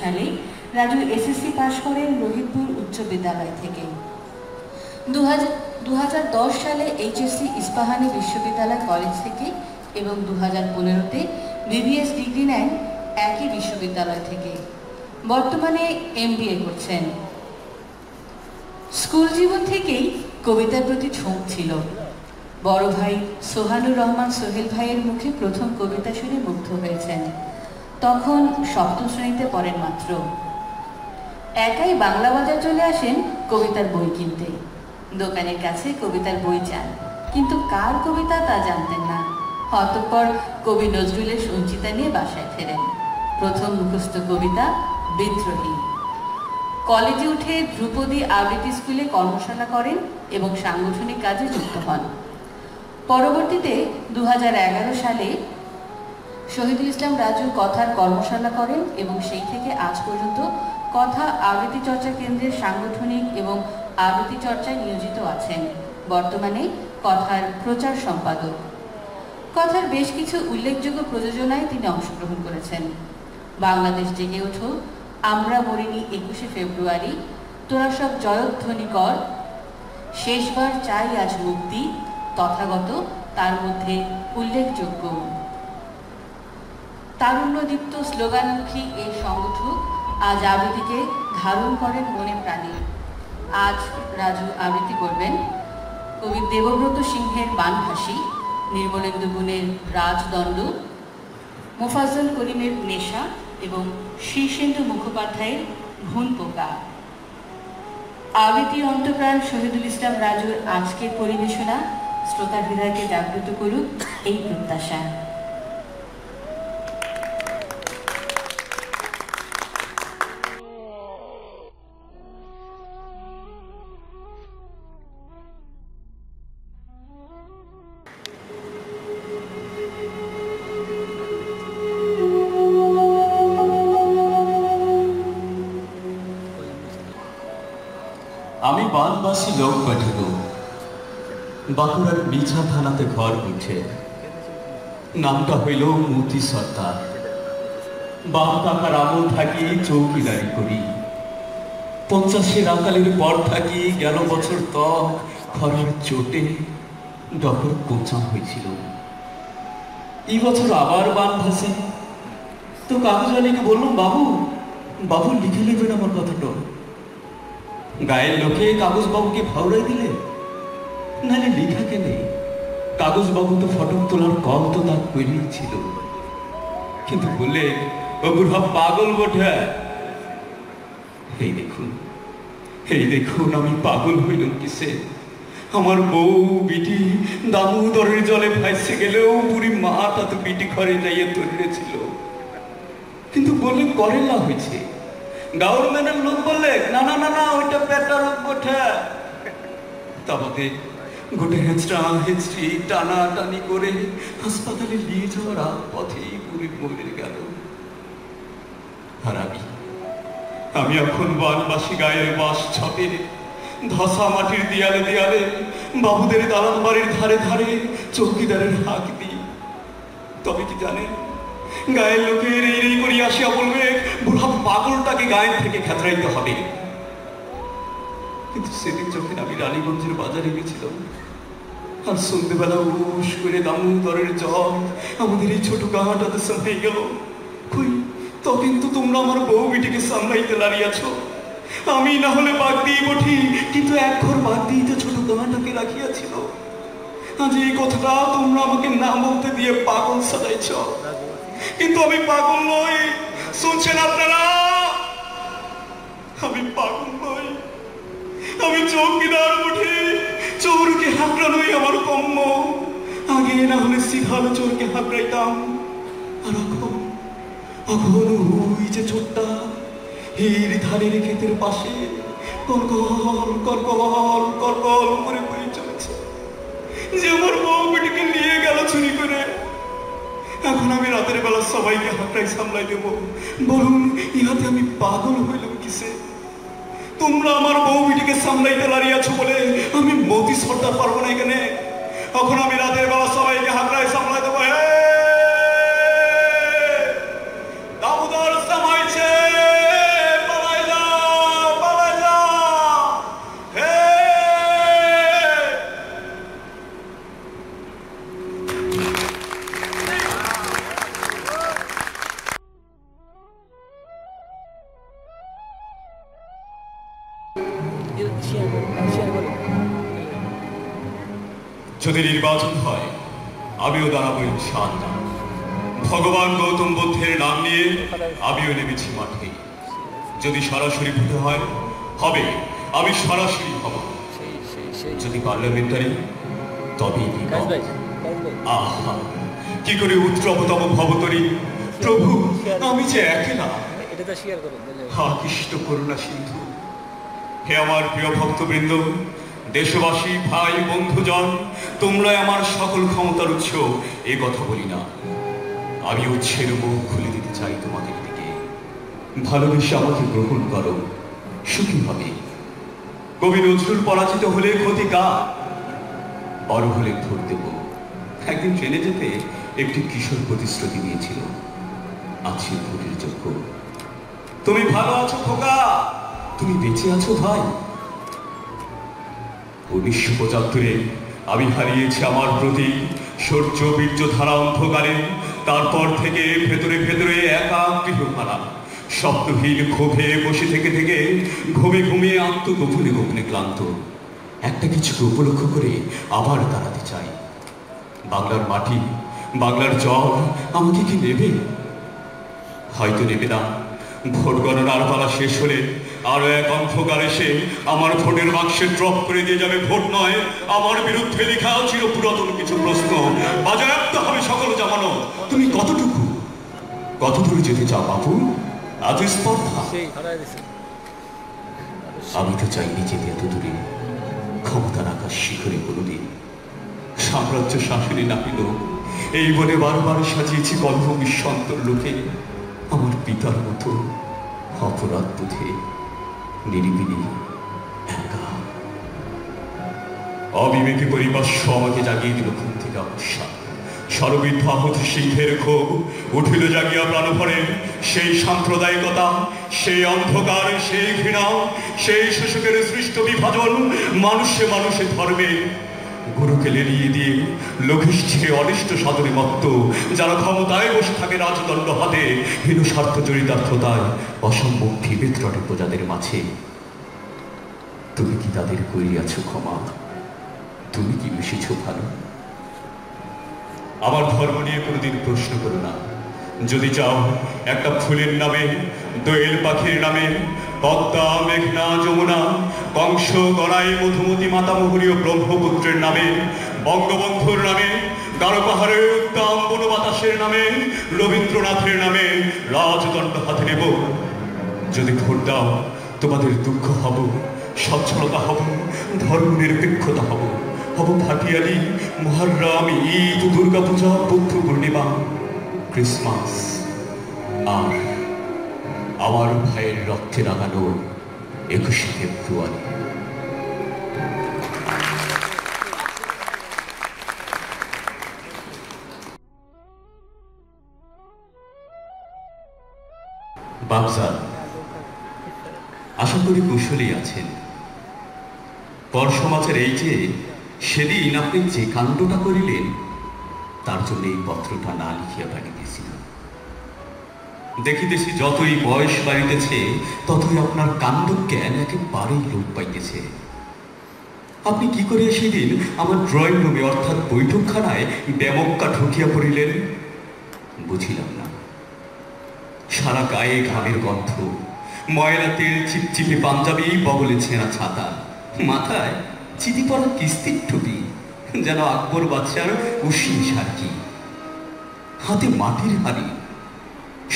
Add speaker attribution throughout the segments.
Speaker 1: সালে রাজু এসএসসি পাশ করেন রোহিতপুর উচ্চ বিদ্যালয় থেকে। দু সালে এইচএসসি ইস্পাহানি বিশ্ববিদ্যালয় কলেজ থেকে এবং দু হাজার পনেরোতে বিবিএস ডিগ্রি নেন একই বিশ্ববিদ্যালয় থেকে। বর্তমানে এমবিএ করছেন। স্কুল জীবন থেকেই কবিতার প্রতি ঝোঁক ছিল। বড় ভাই সোহানুর রহমান সোহেল ভাইয়ের মুখে প্রথম কবিতা শুনে মুগ্ধ হয়েছেন। তখন সপ্তম শ্রেণীতে পড়েন মাত্র। একাই বাংলা বাজার চলে আসেন কবিতার বই কিনতে। দোকানের কাছে কবিতার বই চান, কিন্তু কার কবিতা তা জানতেন না। অতঃপর কবি নজরুলের সঞ্চিতা নিয়ে বাসায় ফেরেন। প্রথম মুখস্থ কবিতা বিদ্রোহী। কলেজে উঠে ধ্রুপদী আবৃত্তি স্কুলে কর্মশালা করেন এবং সাংগঠনিক কাজে যুক্ত হন। পরবর্তীতে দু হাজার এগারো সালে শহীদুল ইসলাম রাজু কথার কর্মশালা করেন এবং সেই থেকে আজ পর্যন্ত কথা আবৃত্তি চর্চা কেন্দ্রের সাংগঠনিক এবং আবৃত্তি চর্চায় নিয়োজিত আছেন। বর্তমানে কথার প্রচার সম্পাদক। কথার বেশ কিছু উল্লেখযোগ্য প্রযোজনায় তিনি অংশগ্রহণ করেছেন। বাংলাদেশ জেগে ওঠো, আমরা মরিনি একুশে ফেব্রুয়ারি, তোরা সব জয়ধ্বনি কর, শেষবার চাই আজ মুক্তি, তথাগত তার মধ্যে উল্লেখযোগ্য। তারুণ্যদীপ্ত স্লোগানমুখী এই সংগঠক আজ আবৃত্তিকে ধারণ করেন মনে প্রাণে। আজ রাজু আবৃত্তি করবেন কবি দেবব্রত সিংহের বানভাসি নির্মলেন্দু গুণের রাজদণ্ড, মোফাজ্জল করিমের নেশা এবং শীর্ষেন্দু মুখোপাধ্যায়ের ঘুণ পোকা আবৃত্তির অন্তপ্রাণ শহীদুল ইসলাম রাজুর আজকের পরিবেশনা। শ্রোতা হৃদয়কে জাগ্রত করুক এই প্রত্যাশা।
Speaker 2: আমি বানবাসী লোক পাঠাবো। বাঁকুড়ার বিছা থানাতে ঘর উঠে। নামটা হইল মতি সর্দার। বাপ কাকার আমল থাকি চৌকিদারি করি। পঞ্চাশের আকালের পর থাকি গেল বছর তক খরার চোটে ডকর কোঁচা হয়েছিল এই বছর আবার বান ভাসে তো কাগজ আলীকে বললাম, বাবু? বাবু লিখে নেবেন আমার কথাটা। গায়ের লোকে কাগজবাবুকে ভাউরাই দিলে? নাহলে লেখা কেনে? কাগজবাবু তো ফটক তোলার কল তো তার ছিল। কিন্তু বললে, ও বুড়া পাগল বটে। এই দেখুন এই দেখুন আমি পাগল হইলাম কিসে? আমার বউ বিটি দামোদরের জলে ভাইসে গেলেও বুড়ি মা তা তো বিটি ঘরে যাইয়ে তৈরি কিন্তু বললে করেলা হয়েছে গভর্নমেন্টের লোক বললে, না না না না, ওইটা পেটা রোগ বটে। তারপরে গোটে হেঁচড়া হেঁচড়ি টানা টানি করে হাসপাতালে নিয়ে যাওয়ার পথেই বুড়ি মরে গেল। আর আমি আমি এখন বানবাসী গায়ের বাস ছাপে ধসা মাটির দেয়ালে দেয়ালে, বাবুদের দালান বাড়ির ধারে ধারে চৌকিদারের হাক দিই। তবে কি জানেন গায়ের লোকের এই করি আসিয়া বলবে, বুড়া পাগলটাকে গায়ের থেকে খেতরাইতে হবে। কিন্তু সেদিন যখন আমি রানীগঞ্জের বাজারে গেছিলাম, আর সন্ধ্যেবেলা উস করে দামোদরের জল আমাদের এই ছোট গাঁটাতে সামনে গেল, কই তো কিন্তু তোমরা আমার বউ বিটিকে সামলাইতে লাড়িয়াছ। আমি না হলে বাদ দিয়ে বঠি, কিন্তু এক ঘর বাদ দিয়ে তো ছোট গাঁটাকে রাখিয়াছিল, আজ এই কথাটা তোমরা আমাকে না বলতে দিয়ে পাগল সাজাইছ। কিন্তু আমি পাগল নই। শুনছেন আপনারা? আমি পাগল নই। আমি চৌকিদার উঠে চোরকে হাঁকড়ানোই আমার কম্ম আগে না হলে সিধালো চোরকে হাঁকড়াইতাম আর এখন? এখন ওই যে ছোট্টা এর ধারের ক্ষেতের পাশে কলকল কলকল কলকল করে বয়ে চলেছে। যে আমার বউ বেটিকে নিয়ে গেল চুরি করে। এখন আমি রাতের বেলা সবাইকে হাতটাই সামলাই দেব। বলুন, ইহাতে আমি পাগল হইলাম কিসে? তোমরা আমার বউ বিটিকে সামলাইতে দাঁড়িয়েছো বলে আমি মতি সর্দার পারব না এখানে। এখন আমি রাতের বেলা সবাইকে হাতটাই সামলাই দেবো। হে আমিও দাঁড়াবো ইনশাআল্লাহ। ভগবান গৌতম বুদ্ধের নাম নিয়ে আমিও নেমেছি মাঠে। যদি সরাসরি ভোটে হয় হবে। আমি সরাসরি হব। যদি পার্লামেন্টারি তবেই
Speaker 3: ভাই
Speaker 2: আহা কি করে উত্তরতম ভবতরী। প্রভু আমি যে একলা
Speaker 3: বুঝলে?
Speaker 2: হা কৃষ্ণ করুণা সিন্ধু। হে আমার প্রিয় ভক্তবৃন্দ দেশবাসী, ভাই, বন্ধুজন তোমরা আমার সকল ক্ষমতার উৎস। এ কথা বলি না। আমি উৎসের মুখ খুলে দিতে চাই তোমাদের দিকে। ভালোবেসে আমাকে গ্রহণ করো। সুখী হবে। কবি নজরুল পরাজিত হলে ক্ষতি কার? বড় হলে ভোট দেব। একদিন ট্রেনে যেতে একটি কিশোর প্রতিশ্রুতি দিয়েছিল আছে ভোটের যোগ্য। তুমি ভালো আছো খোকা? তুমি বেঁচে আছো ভাই? উনিশশো পঁচাত্তরে আমি হারিয়েছি আমার প্রতি সূর্য বীর্য ধারা অন্ধকারে, তারপর থেকে ভেতরে ভেতরে একা গৃহহারা শব্দহীন ক্ষোভে বসে থেকে থেকে ঘুমে ঘুমিয়ে আত্ম গোপনে গোপনে ক্লান্ত। একটা কিছুকে উপলক্ষ করে আবার দাঁড়াতে চাই। বাংলার মাটি, বাংলার জল আমাকে কি নেবে? হয়তো নেবে না। ভোট গণনার পালা শেষ হলে আরও এক অন্ধকার এসে আমার ভোটের বাক্সে ড্রপ করে দিয়ে যাবে। ভোট নয় আমার বিরুদ্ধে লেখা ছিল পুরাতন কিছু প্রশ্ন। বাজেয়াপ্ত হবে সকল জামানো তুমি কতটুকু? কত দূরে যেতে চাও বাবু আজ স্পর্ধা। আমি তো চাইনি যেতে এত দূরে ক্ষমতার আকাশ শিখরে কোনোদিন। সাম্রাজ্য শাসনে না পেল এই বলে বারবার সাজিয়েছি গল্প বিশ্বন্তর লোকে। আমার পিতার মতো অপরাধ বোধে নিরিবিলি একা। অবিবেকী পরিপার্শ্ব আমাকে জাগিয়ে দিল ঘুম থেকে অবসাদ সর্বিদ্ধ আহত সিংহের ক্ষোভ উঠিল জাগিয়া প্রাণ ভরে সেই সাম্প্রদায়িকতা, সেই অন্ধকার, সেই ঘৃণা, সেই শোষকের সৃষ্ট বিভাজন মানুষে মানুষে ধর্মে গুরুকে লেলিয়ে দিয়ে লঘিষ্ঠে অনিষ্ট সাধনে মত্ত যারা ক্ষমতায় বসে থাকে রাজদণ্ড হাতে, হীন স্বার্থ চরিতার্থতায় অসম্ভব বিবেত্রটে প্রজাদের মাঝে। তুমি কি তাদের করিয়াছ ক্ষমা? তুমি কি মিশেছ ভালো? আমার ধর্ম নিয়ে কোনোদিন প্রশ্ন করো না। যদি চাও, একটা ফুলের নামে, দোয়েল পাখির নামে পদ্মা মেঘনা যমুনা কংস গড়াই মধুমতি মাতামহুরী ও ব্রহ্মপুত্রের নামে, বঙ্গবন্ধুর নামে গারো পাহাড়ের উদ্দাম বন বাতাসের নামে, রবীন্দ্রনাথের নামে রাজদণ্ড হাতে নেব। যদি ভোট দাও, তোমাদের দুঃখ হব, সচ্ছলতা হব, ধর্ম নিরপেক্ষতা হব। হব ভাটিয়ালি, মহারাম, ঈদ, দুর্গাপূজা, বুদ্ধ পূর্ণিমা, ক্রিসমাস। আর আমার ভাইয়ের রক্তে লাগানো একুশে ফেব্রুয়ারি। বাবজা আশা করি কুশলী আছেন। পর সমাজের এই যে সেদিন আপনি যে কাণ্ডটা করিলেন, তার জন্য এই পত্রটা না লিখিয়া পাঠিয়েছিলাম দেখিতেছি যতই বয়স বাড়িতেছে, ততই আপনার কাণ্ড জ্ঞান একেবারেই লোপ পাইতেছে। আপনি কি করে সেদিন আমার ড্রয়িং রুমে অর্থাৎ বৈঠকখানায় ব্যামক্কা ঢুকিয়া পড়িলেন? বুঝিলাম না। সারা গায়ে ঘামের গন্ধ, ময়লা তেল চিপচিপে পাঞ্জাবি, বগলে ছেঁড়া ছাতা, মাথায় চিঠি পড়া কিস্তির টুপি, যেন আকবর বাচ্চার উসিন সার্কি হাতে মাটির হাড়ি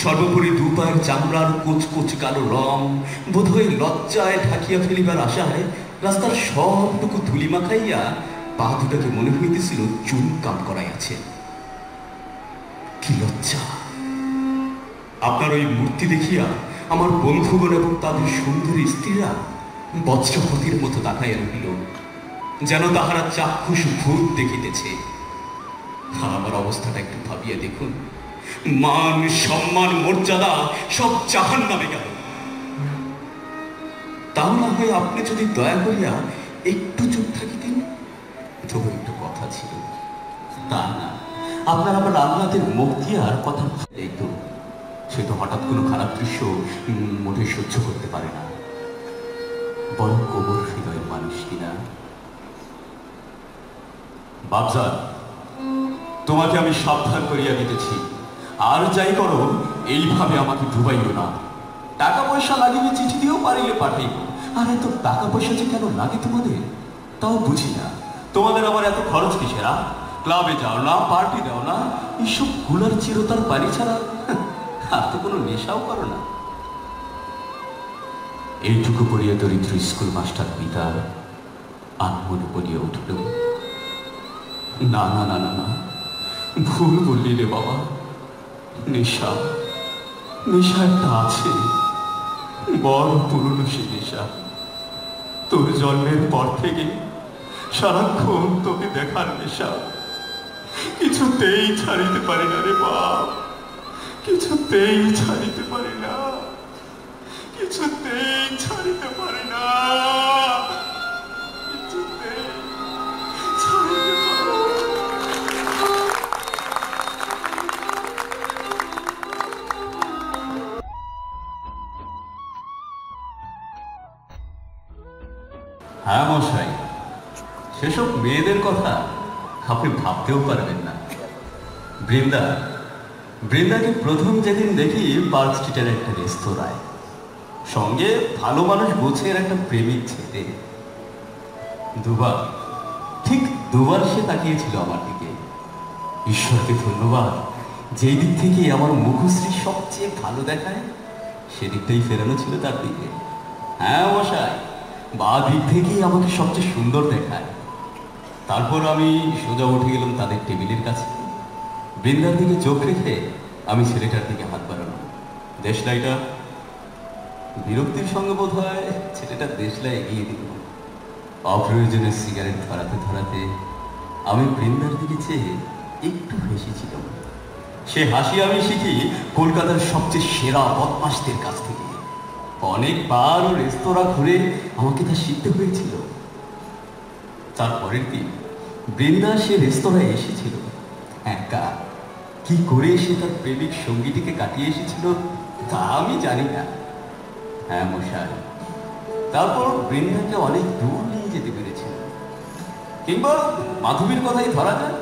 Speaker 2: সর্বোপরি দুপায়ের চামড়ার কোচ কোচ কালো রং, বোধহয় লজ্জায় ঢাকিয়া ফেলিবার আশায় রাস্তার সবটুকু ধুলি মাখাইয়া পা দুটাকে মনে হইতেছিল চুন কাম করাইয়াছে। কি লজ্জা! আপনার ওই মূর্তি দেখিয়া আমার বন্ধুগণ এবং তাদের সুন্দরী স্ত্রীরা বজ্রপতির মতো তাকাইয়া রহিল, যেন তাহারা চাক্ষুষ ভূত দেখিতেছে। আমার অবস্থাটা একটু ভাবিয়া দেখুন। মান, সম্মান, মর্যাদা সব জাহান নামে গেল। তাও না হয় আপনি যদি দয়া করিয়া একটু চুপ থাকিতেন? তবু একটু কথা ছিল। তা না, আপনার রান্নাদের মুখ দিয়ে আর কথা এই তো। সে তো হঠাৎ কোনো খারাপ দৃশ্য মোটেই সহ্য করতে পারে না। বড় কোমর হৃদয়ের মানুষ কিনা বাবজান তোমাকে আমি সাবধান করিয়া দিতেছি। আর যাই করো, এইভাবে আমাকে ডুবাইও না। টাকা পয়সা লাগিলে চিঠি দিয়েও পারিলে পাঠাইব আর এত টাকা পয়সা যে কেন লাগে তোমাদের? তাও বুঝি না। তোমাদের আমার এত খরচ কিসেরা? ক্লাবে যাও না, পার্টি দাও না, এইসবগুলার চিরতার বাড়ি ছাড়া আর তো কোনো নেশাও করো না। এইটুকু পড়িয়া দরিদ্র স্কুল মাস্টার পিতা আনমনে বলিয়া উঠল। না না না না না। ভুল বললি রে বাবা। নেশা। নেশা একটা আছে। বড় পুরনো সে নেশা। তোর জন্মের পর থেকে সারাক্ষণ তোকে দেখার নেশা। কিছুতেই ছাড়িতে পারি না রে বাপ। কিছুতেই ছাড়িতে পারি না। কিছুতেই ছাড়িতে পারি না। হ্যাঁ মশাই, সেসব মেয়েদের কথা আপনি ভাবতেও পারবেন না। বৃন্দা, বৃন্দাকে প্রথম যেদিন দেখি পার্ক স্ট্রিটের একটা রেস্তোরাঁয়। সঙ্গে ভালো মানুষ গোছের একটা প্রেমিক ছেলে। দুবার, ঠিক দুবার সে তাকিয়েছিল আমার দিকে। ঈশ্বরকে ধন্যবাদ, যেই দিক থেকে আমার মুখশ্রী সবচেয়ে ভালো দেখায়, সেদিকটাই ফেরানো ছিল তার দিকে। হ্যাঁ মশাই। বা দিক থেকেই আমাকে সবচেয়ে সুন্দর দেখায়। তারপর আমি সোজা উঠে গেলাম তাদের টেবিলের কাছে। বৃন্দার দিকে চোখ রেখে আমি ছেলেটার দিকে হাত বাড়ালাম। দেশলাইটা বিরক্তির সঙ্গে বোধ হয় ছেলেটা দেশলাই এগিয়ে দিল। অপ্রয়োজনে সিগারেট ধরাতে ধরাতে আমি বৃন্দার দিকে চেয়ে একটু হেসেছিলাম। সে হাসি আমি শিখি কলকাতার সবচেয়ে সেরা বদমাসদের কাছ থেকে। অনেকবার ও রেস্তোরাঁ ঘুরে আমাকে তা শিখতে হয়েছিল। তারপরের দিন বৃন্দা সে রেস্তোরাঁয় এসেছিল। একা কি করে সে তার প্রেমিক সঙ্গীটিকে কাটিয়ে এসেছিল তা আমি জানি না। হ্যাঁ মশাই, তারপর বৃন্দাকে অনেক দূর নিয়ে যেতে পেরেছিল। কিংবা মাধবীর কথাই ধরা যায়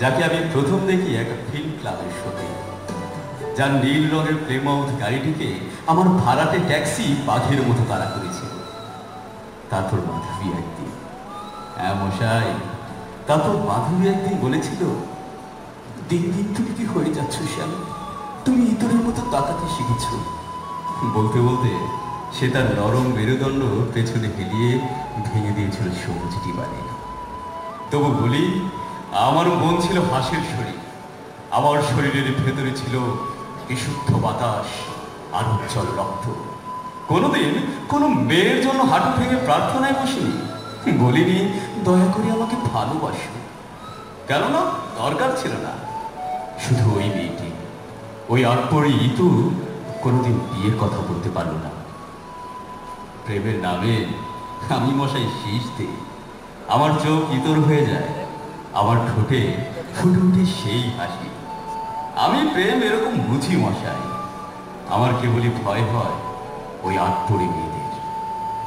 Speaker 2: যাকে আমি প্রথম দেখি একটা ফিল্ম ক্লাবের শোতে যার নীল রঙের প্লেমাউথ গাড়িটিকে আমার ভাড়াটে ট্যাক্সি বাঘের মতো তাড়া করেছিল তারপর মাধবী একদিন হ্যাঁ মশাই। তারপর মাধবী একদিন বলেছিল। দিন দিন তুমি কি হয়ে যাচ্ছ, শ্যাম? তুমি ইতরের মতো তাকাতে শিখেছ। বলতে বলতে সে তার নরম মেরুদণ্ড পেছনে হেলিয়ে ভেঙে দিয়েছিল সবুজটি বাড়ি তবু বলি, আমার মন ছিল হাসির শরীর। আমার শরীরের ভেতরে ছিল বিশুদ্ধ বাতাস আর উজ্জ্বল রক্ত। কোনোদিন কোনো মেয়ের জন্য হাঁটু ভেঙে প্রার্থনায় বসিনি। বলিনি, দয়া করে আমাকে ভালোবাসো। কেননা দরকার ছিল না। শুধু ওই মেয়েটি, ওই আটপরি ইতু কোনোদিন বিয়ের কথা বলতে পারল না। প্রেমের নামে আমি মশাই শীষ দিই। আমার চোখ ইতর হয়ে যায়, আমার ঠোঁটে ফুটে উঠে সেই হাসি। আমি প্রেম এরকম বুঝি, মশাই। আমার কেবলই ভয় হয় ওই আটপড়ি মেয়েদের।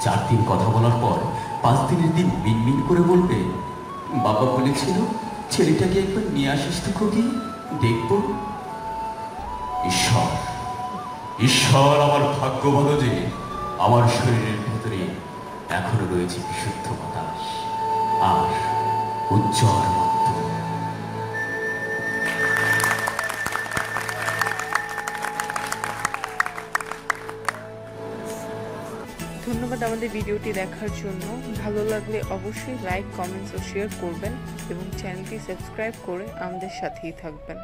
Speaker 2: চার দিন কথা বলার পর পাঁচ দিনের দিন মিনমিন করে বলবে, বাবা বলেছিল ছেলেটাকে একবার নিয়ে আসিস তো খুকি, দেখব। ঈশ্বর ঈশ্বর আমার ভাগ্য ভালো যে আমার শরীরের ভেতরে এখনও রয়েছে বিশুদ্ধ বাতাস, আর উজ্জ্বল
Speaker 4: আমাদের ভিডিওটি দেখার জন্য ভালো লাগলে অবশ্যই লাইক কমেন্টস ও শেয়ার করবেন এবং চ্যানেলটি সাবস্ক্রাইব করে আমাদের সাথেই থাকবেন।